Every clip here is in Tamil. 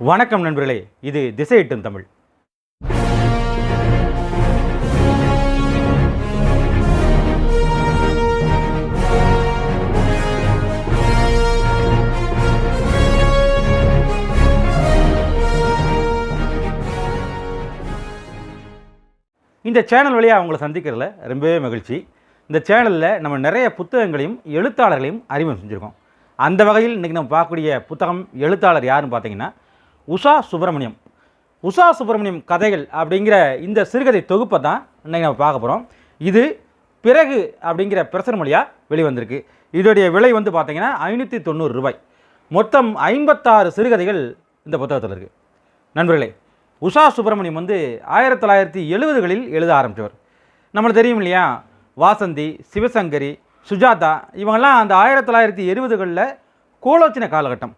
வணக்கம் நண்பர்களே இது திசையிட்டும் தமிழ். இந்த சேனல் வழியாக அவங்கள சந்திக்கிறதுல ரொம்பவே மகிழ்ச்சி. இந்த சேனலில் நம்ம நிறைய புத்தகங்களையும் எழுத்தாளர்களையும் அறிமுகம் செஞ்சுருக்கோம். அந்த வகையில் இன்றைக்கி நம்ம பார்க்கக்கூடிய புத்தகம் எழுத்தாளர் யாருன்னு பார்த்தீங்கன்னா உஷா சுப்பிரமணியம். உஷா சுப்பிரமணியம் கதைகள் அப்படிங்கிற இந்த சிறுகதை தொகுப்பை தான் இன்றைக்கி நம்ம பார்க்க போகிறோம் இது பிறகு அப்படிங்கிற பிரசன மொழியாக வெளிவந்திருக்கு. இதோடைய விலை வந்து பார்த்திங்கன்னா ஐநூற்றி தொண்ணூறு ரூபாய். மொத்தம் ஐம்பத்தாறு சிறுகதைகள் இந்த புத்தகத்தில் இருக்குது நண்பர்களே உஷா சுப்பிரமணியம் வந்து ஆயிரத்தி தொள்ளாயிரத்தி எழுபதுகளில் எழுத ஆரம்பித்தவர் நம்மளுக்கு தெரியும் இல்லையா? வாசந்தி சிவசங்கரி சுஜாதா இவங்கெல்லாம் அந்த ஆயிரத்தி தொள்ளாயிரத்தி எழுபதுகளில் கோலோச்சின காலகட்டம்.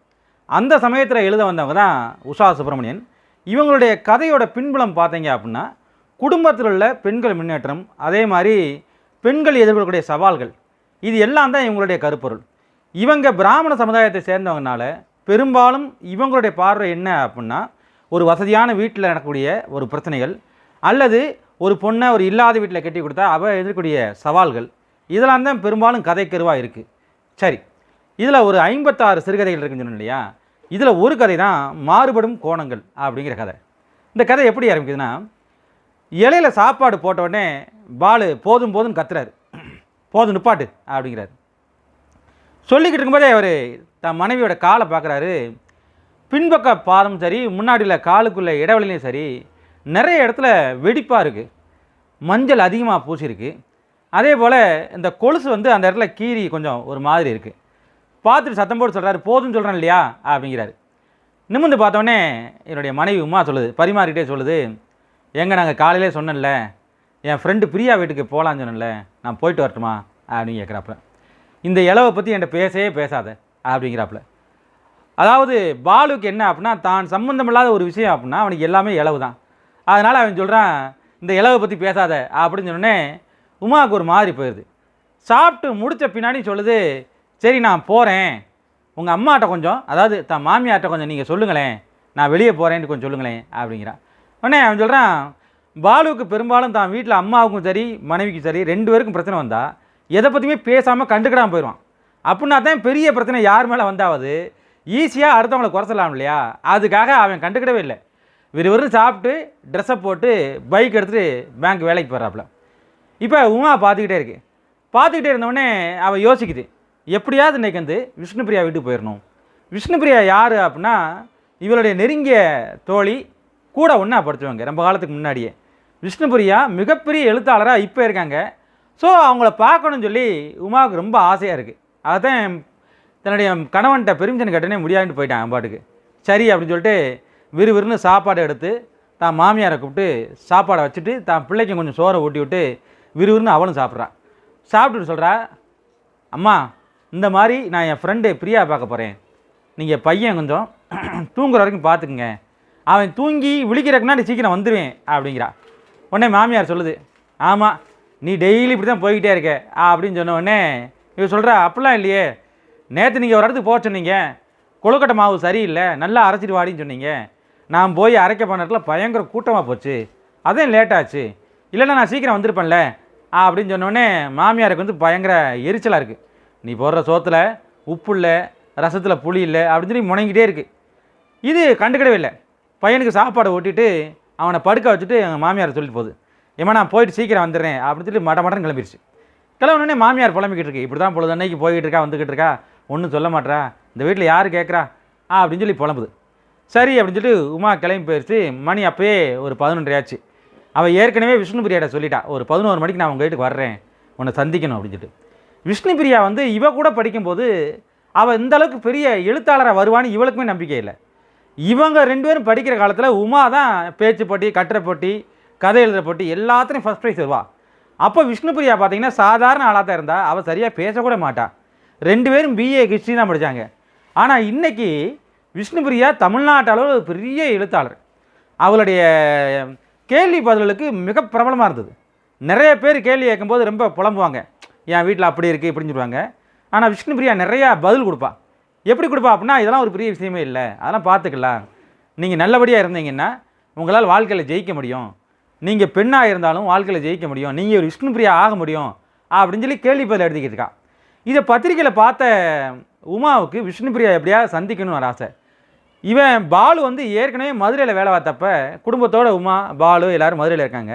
அந்த சமயத்தில் எழுத வந்தவங்க தான் உஷா சுப்பிரமணியன். இவங்களுடைய கதையோட பின்புலம் பார்த்தீங்க அப்படின்னா குடும்பத்தில் உள்ள பெண்கள் முன்னேற்றம் அதே மாதிரி பெண்கள் எதிர்கொள்ளக்கூடிய சவால்கள் இது எல்லாம் தான் இவங்களுடைய கருப்பொருள். இவங்க பிராமண சமுதாயத்தை சேர்ந்தவங்கனால பெரும்பாலும் இவங்களுடைய பார்வை என்ன அப்படின்னா ஒரு வசதியான வீட்டில் நடக்கக்கூடிய ஒரு பிரச்சனைகள் அல்லது ஒரு பொண்ணை ஒரு இல்லாத வீட்டில் கட்டி கொடுத்தா அவ எதிர்க்கூடிய சவால்கள் இதெல்லாம் தான் பெரும்பாலும் கதைக்கருவாக இருக்குது சரி இதில் ஒரு ஐம்பத்தாறு சிறுகதைகள் இருக்குன்னு சொன்னேன் இல்லையா? இதில் ஒரு கதை தான் மாறுபடும் கோணங்கள் அப்படிங்கிற கதை. இந்த கதை எப்படி ஆரம்பிக்குதுன்னா இலையில சாப்பாடு போட்ட உடனே பாலு போதும் போதும் கத்துறாரு. போதும் நிப்பாட்டு அப்படிங்கிறாரு. சொல்லிக்கிட்டு இருக்கும்போதே அவர் தன் மனைவியோட காலை பார்க்குறாரு. பின்பக்க பாதம் சரி முன்னாடியில் காலுக்குள்ள இடைவெளியும் சரி நிறைய இடத்துல வெடிப்பாக இருக்குது மஞ்சள் அதிகமாக பூசியிருக்கு. அதே போல் இந்த கொலுசு வந்து அந்த இடத்துல கீறி கொஞ்சம் ஒரு மாதிரி இருக்குது பார்த்துட்டு சத்தம் போட்டு சொல்கிறாரு போதும்னு சொல்கிறேன் இல்லையா? அப்படிங்கிறாரு. நிமிர்ந்து பார்த்தோன்னே என்னுடைய மனைவி உமா சொல்லுது பரிமாறிக்கிட்டே சொல்லுது எங்கே நாங்கள் காலையிலே சொன்னேன்ல என் ஃப்ரெண்டு பிரியா வீட்டுக்கு போகலான்னு சொன்னேன்ல நான் போயிட்டு வரட்டுமா? அப்படின்னு கேட்குறாப்புல. இந்த இளவை பற்றி என்கிட்ட பேசவே பேசாத அப்படிங்கிறாப்புல. அதாவது பாலுக்கு என்ன அப்படின்னா தான் சம்மந்தமில்லாத ஒரு விஷயம் அப்படின்னா அவனுக்கு எல்லாமே இளவு தான். அதனால் அவன் சொல்கிறான் இந்த இளவை பற்றி பேசாத அப்படின்னு சொன்னோடனே உமாவுக்கு ஒரு மாதிரி போயிடுது சாப்பிட்டு முடித்த பின்னாடி சொல்லுது சரி நான் போகிறேன் உங்கள் அம்மாட்ட கொஞ்சம் அதாவது தான் மாமியார்கிட்ட கொஞ்சம் நீங்கள் சொல்லுங்களேன். நான் வெளியே போகிறேன்னு கொஞ்சம் சொல்லுங்களேன் அப்படிங்கிறான் உடனே அவன் சொல்கிறான் பாலுவுக்கு பெரும்பாலும் தான் வீட்டில் அம்மாவுக்கும் சரி மனைவிக்கும் சரி ரெண்டு பேருக்கும் பிரச்சனை வந்தால் எதை பற்றியுமே பேசாமல் கண்டுக்கிடாமல் போயிடுவான். அப்படின்னா தான் பெரிய பிரச்சனை யார் மேலே வந்தாவது? ஈஸியாக அடுத்தவங்களை குறைச்சலாம் இல்லையா? அதுக்காக அவன் கண்டுக்கிடவே இல்லை. விறுவிறு சாப்பிட்டு ட்ரெஸ்ஸை போட்டு பைக் எடுத்துகிட்டு பேங்க் வேலைக்கு போகிறாப்புல இப்போ உமா பார்த்துக்கிட்டே இருக்கு. பார்த்துக்கிட்டே இருந்தவொடனே அவள் யோசிக்குது எப்படியாவது நிகழ்ந்து வந்து விஷ்ணுபிரியா வீட்டுக்கு போயிடணும். விஷ்ணுபிரியா யார் அப்படின்னா இவளுடைய நெருங்கிய தோழி கூட ஒன்றா படித்தவங்க ரொம்ப காலத்துக்கு முன்னாடியே. விஷ்ணுபிரியா மிகப்பெரிய எழுத்தாளராக இப்போ இருக்காங்க. ஸோ அவங்கள பார்க்கணும்னு சொல்லி உமாவுக்கு ரொம்ப ஆசையாக இருக்குது அதுதான் தன்னுடைய கணவன்கிட்ட பெருமிச்சன் கட்டனே முடியாதுன்னு போயிட்டான் பாட்டுக்கு. சரி அப்படின்னு சொல்லிட்டு விறுவிறுன்னு சாப்பாடு எடுத்து தான் மாமியாரை கூப்பிட்டு சாப்பாடை வச்சுட்டு தான் பிள்ளைக்கும் கொஞ்சம் சோறை ஊட்டி விட்டு விறுவிறுன்னு அவளும் சாப்பிட்றான் சாப்பிட்டுட்டு சொல்கிறா அம்மா இந்த மாதிரி நான் என் ஃப்ரெண்டு பிரியா பார்க்க போகிறேன் நீங்கள் பையன் கொஞ்சம் தூங்குற வரைக்கும் பார்த்துக்குங்க. அவன் தூங்கி விழிக்கிறக்குன்னா நீ சீக்கிரம் வந்துடுவேன் அப்படிங்கிறா. உடனே மாமியார் சொல்லுது ஆமாம் நீ டெய்லி இப்படி தான் போய்கிட்டே இருக்க அப்படின்னு சொன்ன உடனே சொல்கிறா அப்படிலாம் இல்லையே. நேற்று நீங்கள் ஒரு இடத்துக்கு போக சொன்னீங்க. கொழுக்கட்டை மாவு சரியில்லை. நல்லா அரைச்சிட்டு வாடின்னு சொன்னீங்க. நான் போய் அரைக்க போன இடத்துல பயங்கர கூட்டமாக போச்சு. அதான் லேட்டாச்சு இல்லைன்னா நான் சீக்கிரம் வந்திருப்பேன்ல அப்படின்னு சொன்னோடனே மாமியாருக்கு வந்து பயங்கர எரிச்சலாக இருக்குது நீ போடுற சோத்தில் உப்பு இல்லை ரசத்தில் புளி இல்லை அப்படின்னு சொல்லி முணங்கிட்டே இருக்குது இது கண்டுக்கிடவே இல்லை. பையனுக்கு சாப்பாடை ஓட்டிட்டு அவனை படுக்க வச்சுட்டு எங்கள் மாமியார் சொல்லிட்டு போகுது. ஏமா நான் போயிட்டு சீக்கிரம் வந்துடுறேன் அப்படின்னு சொல்லி மட மடன் கிளம்பிடுச்சு கிளம்புனே மாமியார் புலம்பிக்கிட்டு இருக்கு. இப்படி தான் பொழுது அன்னைக்கு போய்கிட்டு இருக்கா வந்துக்கிட்டு இருக்கா? ஒன்றும் சொல்ல மாட்றா. இந்த வீட்டில் யார் கேட்குறா ஆ அப்படின்னு சொல்லி புலம்புது. சரி அப்படின்னு சொல்லிட்டு உமா கிளம்பி போயிடுச்சு மணி அப்போயே ஒரு பதினொன்றரை ஆச்சு. அவள் ஏற்கனவே விஷ்ணுபிரியாட்ட சொல்லிட்டா ஒரு பதினோரு மணிக்கு நான் உங்கள் வீட்டுக்கு வர்றேன். உன்னை சந்திக்கணும் அப்படின்னு சொல்லிட்டு. விஷ்ணுபிரியா வந்து இவ கூட படிக்கும்போது அவள் இந்த அளவுக்கு பெரிய எழுத்தாளராக வருவான்னு இவளுக்குமே நம்பிக்கை இல்லை. இவங்க ரெண்டு பேரும் படிக்கிற காலத்தில் உமா தான் பேச்சு போட்டி கட்டுரை போட்டி கதை எழுதுகிற போட்டி எல்லாத்துலேயும் ஃபஸ்ட் ப்ரைஸ் வருவா அப்போ விஷ்ணுபிரியா பார்த்தீங்கன்னா சாதாரண ஆளாக தான் இருந்தால் அவள் சரியாக பேசக்கூட மாட்டாள் ரெண்டு பேரும் பிஏ ஹிஸ்ட்ரி தான் படித்தாங்க ஆனால் இன்னைக்கு விஷ்ணுபிரியா தமிழ்நாட்டு அளவில் ஒரு பெரிய எழுத்தாளர். அவளுடைய கேள்வி பதில்களுக்கு மிக பிரபலமாக இருந்தது. நிறைய பேர் கேள்வி கேட்கும்போது ரொம்ப புலம்புவாங்க. என் வீட்டில் அப்படி இருக்குது இப்படின்னு சொல்லுவாங்க. ஆனால் விஷ்ணு பிரியா நிறையா பதில் கொடுப்பா. எப்படி கொடுப்பா அப்படின்னா இதெல்லாம் ஒரு பெரிய விஷயமே இல்லை. அதெல்லாம் பார்த்துக்கலாம். நீங்கள் நல்லபடியாக இருந்தீங்கன்னா உங்களால் வாழ்க்கையில் ஜெயிக்க முடியும். நீங்கள் பெண்ணாக இருந்தாலும் வாழ்க்கையில் ஜெயிக்க முடியும். நீங்கள் ஒரு விஷ்ணு பிரியா ஆக முடியும். அப்படின்னு சொல்லி கேள்வி பதில் எழுதிக்கிட்டு இருக்கா. இதை பத்திரிக்கையில் பார்த்த உமாவுக்கு விஷ்ணு பிரியா எப்படியா சந்திக்கணும்னு ஒரு ஆசை. இவன் பாலு வந்து ஏற்கனவே மதுரையில் வேலை பார்த்தப்ப குடும்பத்தோட உமா பாலு எல்லோரும் மதுரையில் இருக்காங்க.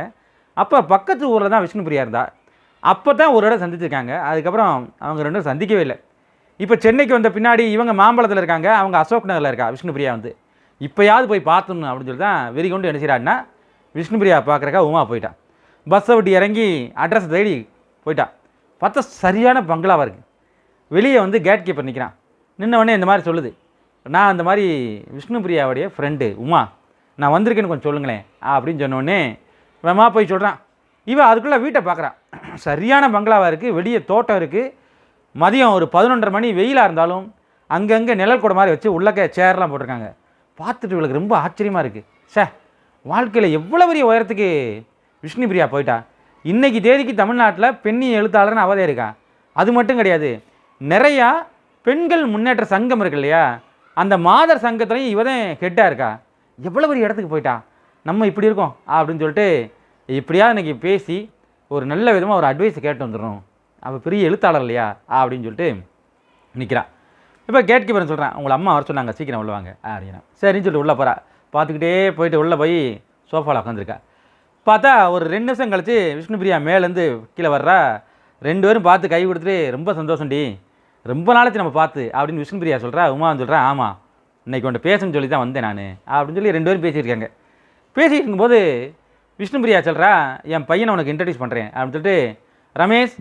அப்போ பக்கத்து ஊரில் தான் விஷ்ணுபிரியா இருந்தா. அப்போ தான் ஒரு இடம் சந்திச்சிருக்காங்க. அதுக்கப்புறம் அவங்க ரெண்டு பேரும் சந்திக்கவே இல்லை. இப்போ சென்னைக்கு வந்த பின்னாடி இவங்க மாம்பழத்தில் இருக்காங்க அவங்க அசோக் நகரில் இருக்கா விஷ்ணுபிரியா வந்து. இப்போயாவது போய் பார்த்தணும் அப்படின்னு சொல்லி தான் வெறி கொண்டு என்ன செய்கிறான்னா விஷ்ணுபிரியா பார்க்குறக்கா உமா போயிட்டான். பஸ்ஸை விட்டு இறங்கி அட்ரஸ் தேடி போயிட்டான். பார்த்தா சரியான பங்களாவாக இருக்குது வெளியே வந்து கேட் கீப்பர் நிற்கிறான் நின்ன இந்த மாதிரி சொல்லுது. நான் அந்த மாதிரி விஷ்ணுபிரியாவுடைய ஃப்ரெண்டு உமா. நான் வந்திருக்கேன்னு கொஞ்சம் சொல்லுங்களேன் அப்படின்னு சொன்னோடனே வேமா போய் சொல்கிறான் இவன் அதுக்குள்ளே வீட்டை பார்க்குறான் சரியான பங்களாவாக இருக்குது வெளியே தோட்டம் இருக்குது மதியம் ஒரு பதினொன்றரை மணி வெயிலாக இருந்தாலும் அங்கங்கே நிழல் கூட மாதிரி வச்சு உள்ளக்க சேர்லாம் போட்டிருக்காங்க. பார்த்துட்டு இவளுக்கு ரொம்ப ஆச்சரியமாக இருக்குது சே வாழ்க்கையில் எவ்வளோ பெரிய உயரத்துக்கு விஷ்ணுபிரியா போயிட்டா? இன்றைக்கி தேதிக்கு தமிழ்நாட்டில் பெண்ணி எழுத்தாளர்னு அவதே இருக்கான் அது மட்டும் கிடையாது. நிறையா பெண்கள் முன்னேற்ற சங்கம் இருக்கு இல்லையா? அந்த மாதர் சங்கத்துலேயும் இவ தான் ஹெட்டாக இருக்கா? எவ்வளோ பெரிய இடத்துக்கு போயிட்டா? நம்ம இப்படி இருக்கோம் அப்படின்னு சொல்லிட்டு இப்படியா இன்றைக்கி பேசி ஒரு நல்ல விதமாக ஒரு அட்வைஸ் கேட்டு வந்துடும் அவள் பெரிய எழுத்தாளர் இல்லையா? அப்படின்னு சொல்லிட்டு நிற்கிறா இப்போ கேட் கீப்பர்னு சொல்கிறேன் உங்களை அம்மா வர சொன்னாங்க சீக்கிரம் உள்ள வாங்க அப்படின்னா. சரின்னு சொல்லிட்டு உள்ளே போகிறா பார்த்துக்கிட்டே போயிட்டு உள்ளே போய் சோஃபாவில் உட்காந்துருக்கா பார்த்தா ஒரு ரெண்டு நிமிஷம் கழிச்சு விஷ்ணுபிரியா மேலேருந்து கீழே வர்றா. ரெண்டு பேரும் பார்த்து கை கொடுத்துட்டு ரொம்ப சந்தோஷம்டி ரொம்ப நாளைக்கு நம்ம பார்த்து அப்படின்னு விஷ்ணுபிரியா சொல்கிறா உமான்னு சொல்கிறா ஆமாம் இன்றைக்கி உன்ட்ட பேசணும்னு சொல்லி தான் வந்தேன் நான் அப்படின்னு சொல்லி ரெண்டு பேரும் பேசியிருக்காங்க பேசிட்டு இருக்கும்போது விஷ்ணுபிரியா சொல்கிறா என் பையனை உனக்கு இன்ட்ரடியூஸ் பண்ணுறேன் அப்படின்னு சொல்லிட்டு ரமேஷ்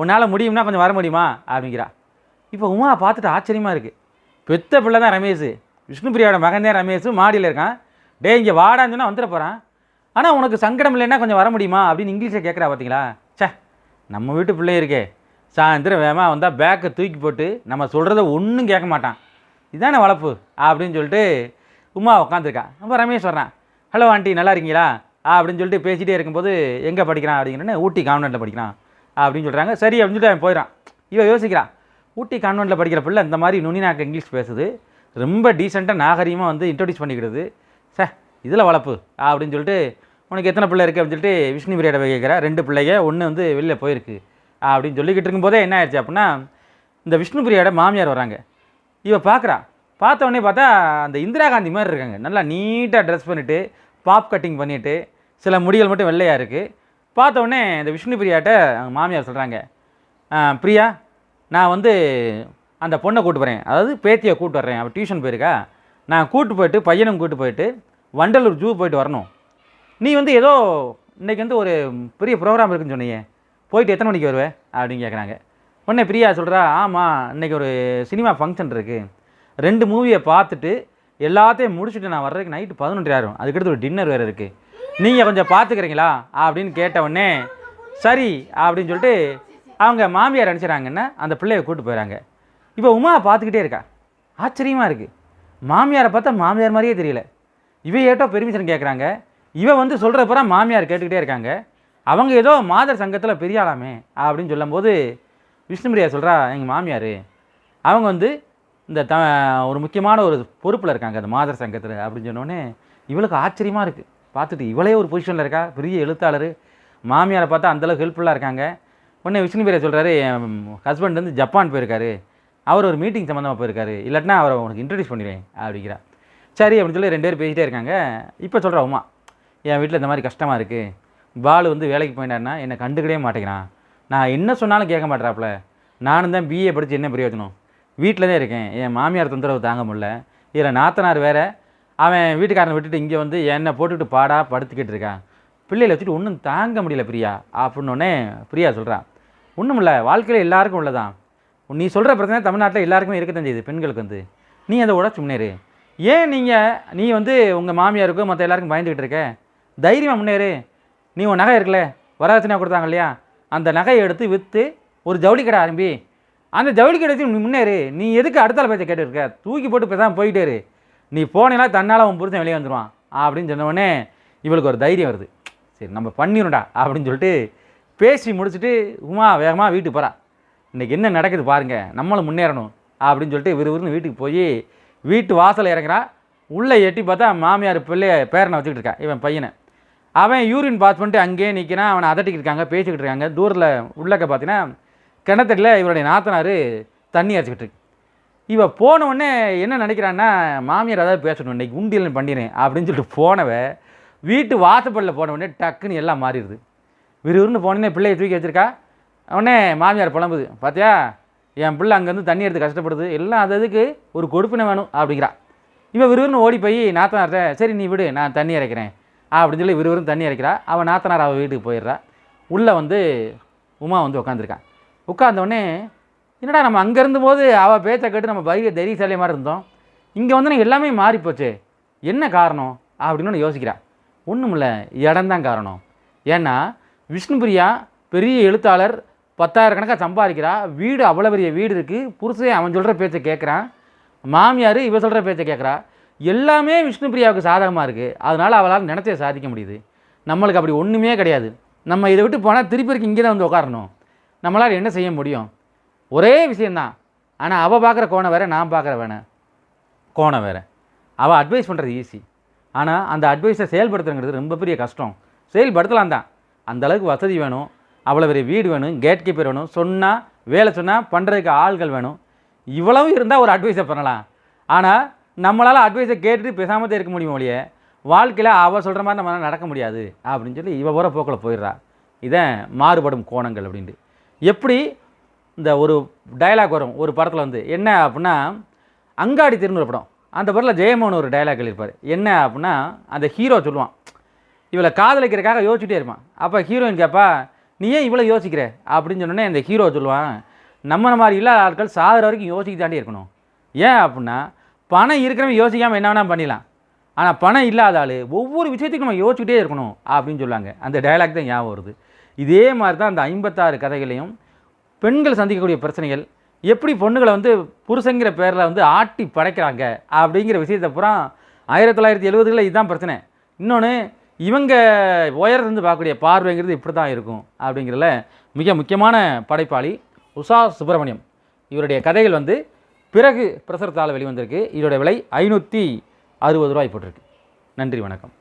உன்னால் முடியும்னா கொஞ்சம் வர முடியுமா? அப்படிங்கிறா. இப்போ உமா பார்த்துட்டு ஆச்சரியமாக இருக்குது பெத்த பிள்ளை தான் ரமேஷ். விஷ்ணுபிரியாவோட மகன் தான் ரமேஷ். மாடியில் இருக்கான். டேய் இங்கே வாடான்னு சொன்னால் வந்துட போகிறான் ஆனால் உனக்கு சங்கடம் இல்லைன்னா கொஞ்சம் வர முடியுமா? அப்படின்னு இங்கிலீஷில் கேட்குறா பார்த்தீங்களா சே நம்ம வீட்டு பிள்ளை இருக்கே. சாயந்தரம் வேகமாக வந்தால் பேக்கை தூக்கி போட்டு நம்ம சொல்கிறத ஒன்றும் கேட்க மாட்டான். இதான வளர்ப்பு அப்படின்னு சொல்லிட்டு உமா உட்காந்துருக்கா அப்போ ரமேஷ் வர்றான் ஹலோ ஆண்டி நல்லா இருக்கீங்களா? அப்படின்னு சொல்லிட்டு பேசிகிட்டே இருக்கும்போது எங்கே படிக்கிறான் அப்படிங்கிறன்னு ஊட்டி கான்வெண்ட்டில் படிக்கிறான். அப்படின்னு சொல்கிறாங்க சரி அப்படின்னு சொல்லிட்டு அவன் போயிடறான். இவன் யோசிக்கிறான். ஊட்டி கான்வெண்ட்டில் படிக்கிற பிள்ளை இந்த மாதிரி நுனி நாக்கு இங்கிலீஷ் பேசுது. ரொம்ப டீசெண்டாக நாகரிகமாக வந்து இன்ட்ரடியூஸ் பண்ணிக்கிடுது. சே இதில் வளர்ப்பு அப்படின்னு சொல்லிட்டு உனக்கு எத்தனை பிள்ளை இருக்குது அப்படின்னு சொல்லிட்டு விஷ்ணு பிரியாட கேட்குறா ரெண்டு பிள்ளைங்க ஒன்று வந்து வெளியில் போயிருக்கு. அப்படின்னு சொல்லிக்கிட்டு இருக்கும்போதே என்ன ஆயிடுச்சு அப்படின்னா இந்த விஷ்ணு பிரியாட மாமியார் வராங்க. இவ பார்க்குறா பார்த்த உடனே பார்த்தா அந்த இந்திரா காந்தி மாதிரி இருக்காங்க. நல்லா நீட்டாக ட்ரெஸ் பண்ணிவிட்டு பாப் கட்டிங் பண்ணிவிட்டு சில முடிகள் மட்டும் வெள்ளையாக இருக்குது பார்த்த உடனே இந்த விஷ்ணு பிரியாட்ட அவங்க மாமியார் சொல்கிறாங்க பிரியா நான் வந்து அந்த பொண்ணை கூட்டு போகிறேன் அதாவது பேத்தியை கூப்பிட்டு வர்றேன். அவள் டியூஷன் போயிருக்கா. நான் கூப்பிட்டு போயிட்டு பையனும் கூப்பிட்டு போயிட்டு வண்டலூர் ஜூ போயிட்டு வரணும். நீ வந்து ஏதோ இன்னைக்கு வந்து ஒரு பெரிய ப்ரோக்ராம் இருக்குன்னு சொன்னீங்க போயிட்டு எத்தனை மணிக்கு வருவே? அப்படின்னு கேட்குறாங்க உடனே பிரியா சொல்கிறா ஆமாம் இன்னைக்கு ஒரு சினிமா ஃபங்க்ஷன் இருக்குது ரெண்டு மூவியை பார்த்துட்டு எல்லாத்தையும் முடிச்சுட்டு நான் வர்றதுக்கு நைட்டு பதினொன்று ஆயிரும். அதுக்கடுத்து ஒரு டின்னர் வேறு இருக்குது நீங்கள் கொஞ்சம் பார்த்துக்கிறீங்களா அப்படின்னு கேட்ட உடனே சரி அப்படின்னு சொல்லிட்டு அவங்க மாமியார் அனுப்பிச்சிடுறாங்கன்னா அந்த பிள்ளையை கூப்பிட்டு போயிடறாங்க. இப்போ உமா பார்த்துக்கிட்டே இருக்கா? ஆச்சரியமாக இருக்குது மாமியாரை பார்த்தா மாமியார் மாதிரியே தெரியல. இவ ஏட்டோ பெர்மிஷன் கேட்குறாங்க இவ வந்து சொல்கிற பூரா மாமியார் கேட்டுக்கிட்டே இருக்காங்க. அவங்க ஏதோ மாதர் சங்கத்தில் பெரிய ஆளாமே அப்படின்னு சொல்லும்போது விஷ்ணுபிரியா சொல்கிறா எங்கள் மாமியார் அவங்க வந்து இந்த த ஒரு முக்கியமான ஒரு பொறுப்பில் இருக்காங்க அந்த மாதர் சங்கத்தில் அப்படின்னு சொன்னோடனே இவளுக்கு ஆச்சரியமாக இருக்குது பார்த்துட்டு இவளே ஒரு பொசிஷனில் இருக்கா? பெரிய எழுத்தாளர். மாமியாரை பார்த்தா அந்தளவுக்கு ஹெல்ப்ஃபுல்லாக இருக்காங்க. உடனே விஷ்ணுபிரியா சொல்கிறாரு என் ஹஸ்பண்ட் வந்து ஜப்பான் போயிருக்காரு. அவர் ஒரு மீட்டிங் சம்மந்தமாக போயிருக்காரு. இல்லாட்டினா அவரை உனக்கு இன்ட்ரடியூஸ் பண்ணிடுவேன் அப்படிங்கிறா சரி அப்படின்னு சொல்லி ரெண்டு பேர் பேசிகிட்டே இருக்காங்க. இப்போ சொல்கிறா உமா என் வீட்டில் இந்த மாதிரி கஷ்டமாக இருக்குது பாலு வந்து வேலைக்கு போயிட்டாருன்னா என்னை கண்டுக்கிடவே மாட்டேங்கிறான். நான் என்ன சொன்னாலும் கேட்க மாட்டேறாப்புல நானும் தான் பிஏ படித்து என்ன பிரயோஜனம்? வீட்டில் தான் இருக்கேன். என் மாமியார் தொந்தரவு தாங்க முடில இதில் நாத்தனார் வேறு அவன் வீட்டுக்காரனை விட்டுட்டு இங்கே வந்து என்னை போட்டுக்கிட்டு பாடா படுத்துக்கிட்டு இருக்கான். பிள்ளைகளை வச்சுட்டு ஒன்றும் தாங்க முடியல பிரியா. அப்படின்னோடனே பிரியா சொல்கிறான் ஒன்றும் இல்லை வாழ்க்கையில் எல்லாருக்கும் உள்ளதான். நீ சொல்கிற பிரச்சனை தமிழ்நாட்டில் எல்லாருக்குமே இருக்கத்தான் செய்யுது பெண்களுக்கு வந்து. நீ அதை உடச்சு முன்னேறு. ஏன் நீங்கள் நீ வந்து உங்கள் மாமியாருக்கும் மற்ற எல்லாருக்கும் பயந்துக்கிட்டு இருக்க? தைரியமாக முன்னேறு. நீ உன் நகை இருக்குல்ல வரதட்சணையாக கொடுத்தாங்க இல்லையா? அந்த நகையை எடுத்து விற்று ஒரு ஜவுளி கடை ஆரம்பி. அந்த ஜவுளி கடை வச்சு நீ முன்னேறு. நீ எதுக்கு அடுத்தால பேச்சை கேட்டு இருக்க? தூக்கி போட்டு பேசாமல் போயிட்டேரு நீ போனேன்னா தன்னால் அவன் புருஷன் வெளியே வந்துடுவான் அப்படின்னு சொன்னவொடனே இவளுக்கு ஒரு தைரியம் வருது. சரி நம்ம பண்ணிடணும்டா அப்படின்னு சொல்லிட்டு பேசி முடிச்சுட்டு உமா வேகமாக வீட்டுக்கு போகிறா இன்றைக்கி என்ன நடக்குது பாருங்கள் நம்மளும் முன்னேறணும் அப்படின்னு சொல்லிட்டு விறுவிறுன்னு வீட்டுக்கு போய் வீட்டு வாசலில் இறங்குறா. உள்ளே எட்டி பார்த்தா மாமியார் பிள்ளைய பேரனை வச்சுக்கிட்டு இருக்கா இவன் பையனை. அவன் யூரின் பாஸ் பண்ணிட்டு அங்கேயே நிற்கிறான் அவனை அதட்டிக்கிட்டு இருக்காங்க பேசிக்கிட்டு இருக்காங்க. தூரத்தில் உள்ளக்க பார்த்தீங்கன்னா கிணத்துல இவருடைய நாத்தனார் தண்ணி அரைச்சிக்கிட்டு இருக்கு. இவன் போன உடனே என்ன நினைக்கிறான்னா மாமியார் ஏதாவது பேசணும் இன்னைக்கு உண்டியல் பண்ணிடுறேன் அப்படின்னு சொல்லிட்டு போனவ வீட்டு வாசப்படில் போனவுடனே டக்குன்னு எல்லாம் மாறிடுது. விறுவிறுன்னு போனோடனே பிள்ளையை தூக்கி வச்சிருக்கா. உடனே மாமியார் புலம்புது பார்த்தியா என் பிள்ளை அங்கேருந்து தண்ணி எடுத்து கஷ்டப்படுது எல்லாம் அது அதுக்கு ஒரு கொடுப்பினை வேணும் அப்படிங்கிறா. இவன் விறுவிறுன்னு ஓடி போய் நாத்தனார்ட்ட சரி நீ விடு நான் தண்ணி இறைக்கிறேன் அப்படின்னு சொல்லி விறுவிறுன்னு தண்ணி இறைக்கிறா. அவன் நாத்தனார் அவள் வீட்டுக்கு போயிடுறா. உள்ளே வந்து உமா வந்து உட்காந்துருக்கான் உட்காந்தோடனே என்னடா நம்ம அங்கே இருந்தபோது அவள் பேச்சை கேட்டு நம்ம பைரிய தைரியசாலிய மாதிரி இருந்தோம். இங்கே வந்து எல்லாமே மாறிப்போச்சு. என்ன காரணம்? அப்படின்னு ஒன்று யோசிக்கிறா ஒன்றுமில்ல இடம்தான் காரணம். ஏன்னா விஷ்ணுபிரியா பெரிய எழுத்தாளர் பத்தாயிரக்கணக்காக சம்பாதிக்கிறா. வீடு அவ்வளோ பெரிய வீடு இருக்குது புருஷன் அவன் சொல்கிற பேச்சை கேட்குறான் மாமியார் இவ சொல்கிற பேச்சை கேட்குறா எல்லாமே விஷ்ணுபிரியாவுக்கு சாதகமாக இருக்குது அதனால் அவளால் நினச்ச சாதிக்க முடியுது. நம்மளுக்கு அப்படி ஒன்றுமே கிடையாது. நம்ம இதை விட்டு போனால் திருப்பி இங்கே தான் வந்து உட்காரணும். நம்மளால் என்ன செய்ய முடியும்? ஒரே விஷயந்தான். ஆனால் அவள் பார்க்குற கோணம் வேறு நான் பார்க்குற வேணே. கோணம் வேறு. அவள் அட்வைஸ் பண்ணுறது ஈஸி ஆனால் அந்த அட்வைஸை செயல்படுத்துறங்கிறது ரொம்ப பெரிய கஷ்டம். செயல்படுத்தலாம் தான். அந்தளவுக்கு வசதி வேணும். அவ்வளோ பெரிய வீடு வேணும். கேட் கீப்பர் வேணும். சொன்னால் வேலை சொன்னால் பண்ணுறதுக்கு ஆள்கள் வேணும். இவ்வளவு இருந்தால் ஒரு அட்வைஸை பண்ணலாம். ஆனால் நம்மளால் அட்வைஸை கேட்டுட்டு பேசாமல் தான் இருக்க முடியும் ஒழிய வாழ்க்கையில் அவள் சொல்கிற மாதிரி நம்மளால் நடக்க முடியாது. அப்படின்னு சொல்லி இவ போகிற போக்கில் போயிடுறா. இதான் மாறுபடும் கோணங்கள் அப்படின்ட்டு. எப்படி இந்த ஒரு டயலாக் வரும் ஒரு படத்தில் வந்து. என்ன அப்படின்னா அங்காடி திருநூறு படம். அந்த படத்தில் ஜெயமோகன் ஒரு டயலாக் எழுதியிருப்பார். என்ன அப்படின்னா அந்த ஹீரோ சொல்லுவான் இவளை காதலிக்கிறதுக்காக யோசிச்சுட்டே இருப்பான். அப்போ ஹீரோயின் கேட்பா நீ ஏன் இவ்வளோ யோசிக்கிற? அப்படின்னு சொன்னோன்னே அந்த ஹீரோ சொல்லுவான் நம்ம மாதிரி இல்லாத ஆட்கள் சாகிற வரைக்கும் யோசிக்க தாண்டி இருக்கணும். ஏன் அப்படின்னா பணம் இருக்கிறவன் யோசிக்காமல் என்ன வேணால் பண்ணிடலாம். ஆனால் பணம் இல்லாத ஆள் ஒவ்வொரு விஷயத்துக்கும் நம்ம யோசிச்சுட்டே இருக்கணும். அப்படின்னு சொல்லுவாங்க. அந்த டயலாக் தான் ஞாபகம் வருது. இதே மாதிரி தான் அந்த ஐம்பத்தாறு கதைகளையும் பெண்கள் சந்திக்கக்கூடிய பிரச்சனைகள் எப்படி பொண்ணுகளை வந்து புருஷங்கிற பேரில் வந்து ஆட்டி படைக்கிறாங்க அப்படிங்கிற விஷயத்தை பூரா ஆயிரத்தி தொள்ளாயிரத்தி எழுபதுகளில் இதுதான் பிரச்சனை. இன்னொன்று இவங்க உயரத்துலேருந்து பார்க்கக்கூடிய பார்வைங்கிறது இப்படி தான் இருக்கும் அப்படிங்கிறதுல மிக முக்கியமான படைப்பாளி உஷா சுப்பிரமணியம். இவருடைய கதைகள் வந்து பிறகு பிரசுரத்தால் வெளிவந்திருக்கு. இதோட விலை ஐநூற்றி அறுபது ரூபாய் போட்டிருக்கு. நன்றி வணக்கம்.